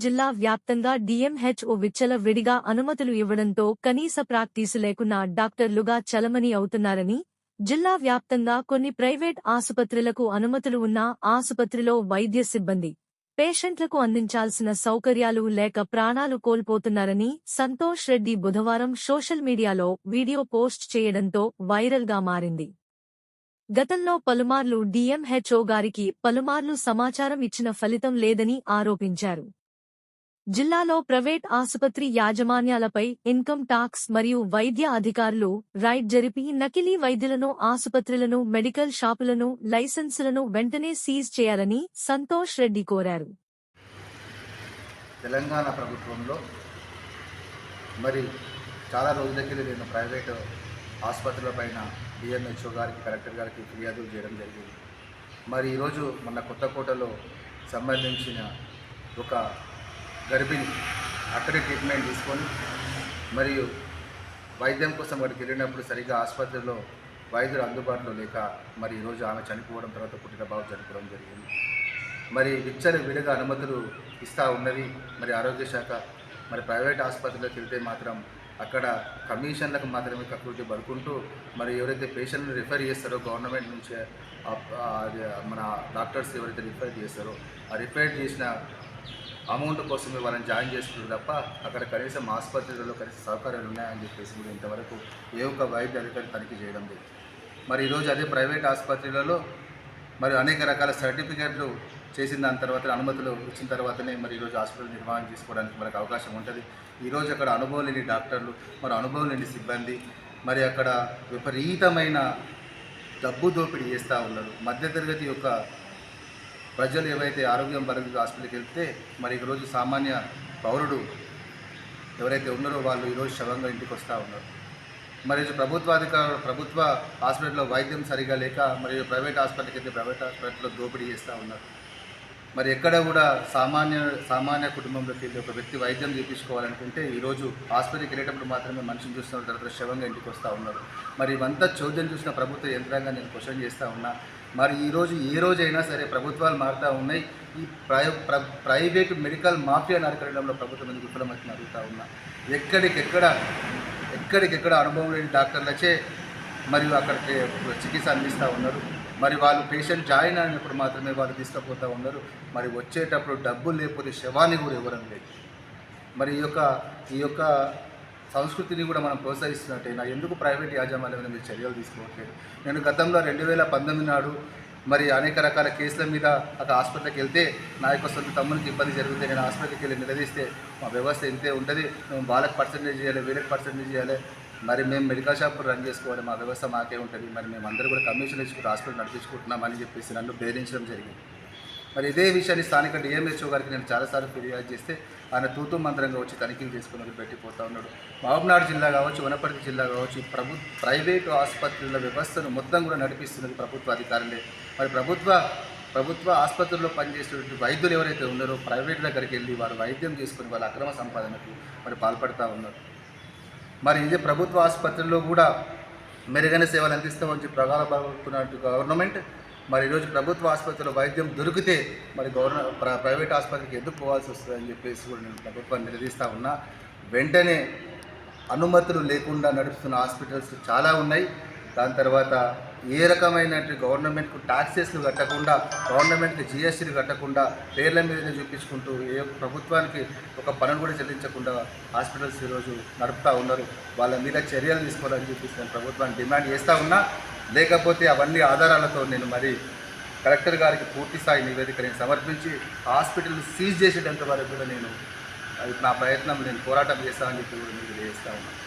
జిల్లా వ్యాప్తంగా డిఎంహెచ్ఓ విచ్చల విడిగా అనుమతులు ఇవ్వడంతో కనీస ప్రాక్టీసు లేకున్నా డాక్టర్లుగా చలమని అవుతున్నారని జిల్లా వ్యాప్తంగా కొన్ని ప్రైవేట్ ఆసుపత్రులకు అనుమతులు ఉన్నా ఆసుపత్రిలో వైద్య సిబ్బంది పేషెంట్లకు అందించాల్సిన సౌకర్యాలు లేక ప్రాణాలు కోల్పోతున్నారని సంతోష్ రెడ్డి బుధవారం సోషల్ మీడియాలో వీడియో పోస్ట్ చేయడంతో వైరల్గా మారింది. గతంలో పలుమార్లు డిఎంహెచ్ఓ గారికి పలుమార్లు సమాచారం ఇచ్చిన ఫలితం లేదని ఆరోపించారు. జిల్లాలో ప్రైవేట్ ఆసుపత్రి యాజమాన్యాలపై ఇన్కమ్ టాక్స్ మరియు వైద్య అధికారులు రైడ్ జరిపి నకిలీ వైద్యులను ఆసుపత్రులను మెడికల్ షాపులను లైసెన్సులను వెంటనే సీజ్ చేయాలని సంతోష్ రెడ్డి కోరారు. తెలంగాణ ప్రభుత్వంలో మరి చాలా రోజులకి నేను ప్రైవేట్ ఆసుపత్రుల పైన డిఎంహెచ్ఓ గారికి కలెక్టర్ గారికి ఫిర్యాదులు చేయడం జరిగింది. మరి ఈరోజు మన కొత్తకోటలో సంబంధించిన ఒక గర్భిణి అక్కడే ట్రీట్మెంట్ తీసుకొని మరియు వైద్యం కోసం అక్కడికి వెళ్ళినప్పుడు సరిగ్గా ఆసుపత్రిలో వైద్యులు అందుబాటులో లేక మరి ఈరోజు ఆమె చనిపోవడం తర్వాత పుట్టిన బాబు చనిపోవడం జరిగింది. మరి విచ్చల విడిగా అనుమతులు ఇస్తూ ఉన్నది మరి ఆరోగ్య శాఖ మరి ప్రైవేట్ ఆసుపత్రిలోకి వెళ్తే మాత్రం అక్కడ కమిషన్లకు మాత్రమే కకృతి పడుకుంటూ మరి ఎవరైతే పేషెంట్ని రిఫర్ చేస్తారో గవర్నమెంట్ నుంచి మన డాక్టర్స్ ఎవరైతే రిఫర్ చేస్తారో ఆ రిఫర్ చేసిన అమౌంట్ కోసం వాళ్ళని జాయిన్ చేసుకుంటారు తప్ప అక్కడ కనీసం ఆసుపత్రులలో కనీసం సౌకర్యాలు ఉన్నాయని చెప్పేసి కూడా ఇంతవరకు ఏ ఒక్క వైద్య అధికారి తనిఖీ చేయడం లేదు. మరి ఈరోజు అదే ప్రైవేట్ ఆసుపత్రులలో మరి అనేక రకాల సర్టిఫికేట్లు చేసిన దాని తర్వాత అనుమతులు ఇచ్చిన తర్వాతనే మరి ఈరోజు హాస్పిటల్ నిర్వహణ చేసుకోవడానికి మనకు అవకాశం ఉంటుంది. ఈరోజు అక్కడ అనుభవం లేని డాక్టర్లు మరి అనుభవం లేని సిబ్బంది మరి అక్కడ విపరీతమైన డబ్బు దోపిడీ చేస్తూ ఉన్నారు. మధ్యతరగతి యొక్క ప్రజలు ఏవైతే ఆరోగ్యం పరంగా హాస్పిటల్కి వెళ్తే మరి ఈరోజు సామాన్య పౌరుడు ఎవరైతే ఉన్నారో వాళ్ళు ఈరోజు శవంగా ఇంటికి వస్తూ ఉన్నారు. మరి ప్రభుత్వాధికారు ప్రభుత్వాధికారులు ప్రభుత్వ హాస్పిటల్లో వైద్యం సరిగా లేక మరియు ప్రైవేట్ హాస్పిటల్కి అయితే ప్రైవేట్ హాస్పిటల్లో దోపిడీ చేస్తూ ఉన్నారు. మరి ఎక్కడ కూడా సామాన్య సామాన్య కుటుంబంలోకి వెళ్ళి ఒక వ్యక్తి వైద్యం చేయించుకోవాలనుకుంటే ఈరోజు హాస్పిటల్కి వెళ్ళేటప్పుడు మాత్రమే మనిషిని చూస్తున్న తర్వాత శవంగా ఇంటికి వస్తూ ఉన్నారు. మరి ఇవంతా చోద్యం చూసిన ప్రభుత్వ యంత్రాంగా నేను క్వశ్చన్ చేస్తూ ఉన్నా. మరి ఈరోజు ఏ రోజైనా సరే ప్రభుత్వాలు మారుతూ ఉన్నాయి. ఈ ప్రై ప్ర- ప్రైవేటు మెడికల్ మాఫియా నరకడంలో ప్రభుత్వం ఎందుకు విఫలమవుతుంది అడుగుతూ ఉన్నా. ఎక్కడికెక్కడ ఎక్కడికెక్కడ అనుభవం లేని డాక్టర్లచే మరియు అక్కడికి చికిత్స అందిస్తూ ఉన్నారు. మరి వాళ్ళు పేషెంట్ జాయిన్ అయినప్పుడు మాత్రమే వాళ్ళు తీసుకుపోతూ ఉన్నారు. మరి వచ్చేటప్పుడు డబ్బులు లేకపోతే శవాన్ని కూడా ఇవ్వడం లేదు. మరి ఈ యొక్క ఈ యొక్క సంస్కృతిని కూడా మనం ప్రోత్సహిస్తున్నట్టయినా ఎందుకు ప్రైవేట్ యాజమాన్యం మీద మీరు చర్యలు తీసుకోవట్లేదు? నేను గతంలో రెండు వేల పంతొమ్మిది నాడు మరి అనేక రకాల కేసుల మీద అక్కడ హాస్పిటల్కి వెళ్తే నా యొక్క సొంత తమ్మునికి ఇబ్బంది జరిగితే నేను హాస్పిటల్కి వెళ్ళి నిలదీస్తే మా వ్యవస్థ ఇంతే ఉంటుంది. మేము వాళ్ళకి పర్సంటేజ్ చేయాలి వీళ్ళకి పర్సంటేజ్ చేయాలి మరి మేము మెడికల్ షాప్ రన్ చేసుకోవాలి మా వ్యవస్థ మాకే ఉంటుంది. మరి మేము అందరూ కూడా కమిషన్ ఇచ్చుకుంటూ హాస్పిటల్ నడిపించుకుంటున్నామని చెప్పేసి నన్ను బెదిరించడం జరిగింది. మరి ఇదే విషయాన్ని స్థానిక డిఎంహెచ్ఓ గారికి నేను చాలాసార్లు ఫిర్యాదు చేస్తే ఆయన తూతు మంత్రంగా వచ్చి తనిఖీలు చేసుకుని పెట్టిపోతా ఉన్నాడు. మహబూబ్నాడు జిల్లా కావచ్చు వనపర్తి జిల్లా కావచ్చు ప్రభు ప్రైవేటు ఆసుపత్రుల వ్యవస్థను మొత్తం కూడా నడిపిస్తున్నది ప్రభుత్వ అధికారులే. మరి ప్రభుత్వ ప్రభుత్వ ఆసుపత్రుల్లో పనిచేసేటువంటి వైద్యులు ఎవరైతే ఉన్నారో ప్రైవేట్ దగ్గరికి వెళ్ళి వారు వైద్యం చేసుకుని వాళ్ళ అక్రమ సంపాదనకు మరి పాల్పడతా ఉన్నారు. మరి ఇదే ప్రభుత్వ ఆసుపత్రిలో కూడా మెరుగైన సేవలు అందిస్తామని చెప్పి ప్రగాఢపడుతున్నట్టు గవర్నమెంట్. మరి ఈరోజు ప్రభుత్వ ఆసుపత్రిలో వైద్యం దొరికితే మరి గవర్న ప్ర- ప్రైవేట్ ఆసుపత్రికి ఎందుకు పోవాల్సి వస్తుందని చెప్పేసి కూడా నేను ప్రభుత్వాన్ని నిలదీస్తా ఉన్నా. వెంటనే అనుమతులు లేకుండా నడుస్తున్న హాస్పిటల్స్ చాలా ఉన్నాయి. దాని తర్వాత ఏ రకమైన గవర్నమెంట్కు ట్యాక్సెస్లు కట్టకుండా గవర్నమెంట్కి జిఎస్టీలు కట్టకుండా పేర్ల మీద చూపించుకుంటూ ఏ ప్రభుత్వానికి ఒక పనులు కూడా చెల్లించకుండా హాస్పిటల్స్ ఈరోజు నడుపుతూ ఉన్నారు. వాళ్ళ మీద చర్యలు తీసుకోవాలని చెప్పేసి నేను ప్రభుత్వాన్ని డిమాండ్ చేస్తూ ఉన్నా. లేకపోతే అవన్నీ ఆధారాలతో నేను మరి కలెక్టర్ గారికి పూర్తి స్థాయి నివేదిక నేను సమర్పించి హాస్పిటల్ సీజ్ చేసేటంత వరకు కూడా నేను అది నా ప్రయత్నం నేను పోరాటం చేస్తానని చెప్పి కూడా మీకు తెలియజేస్తా ఉన్నాను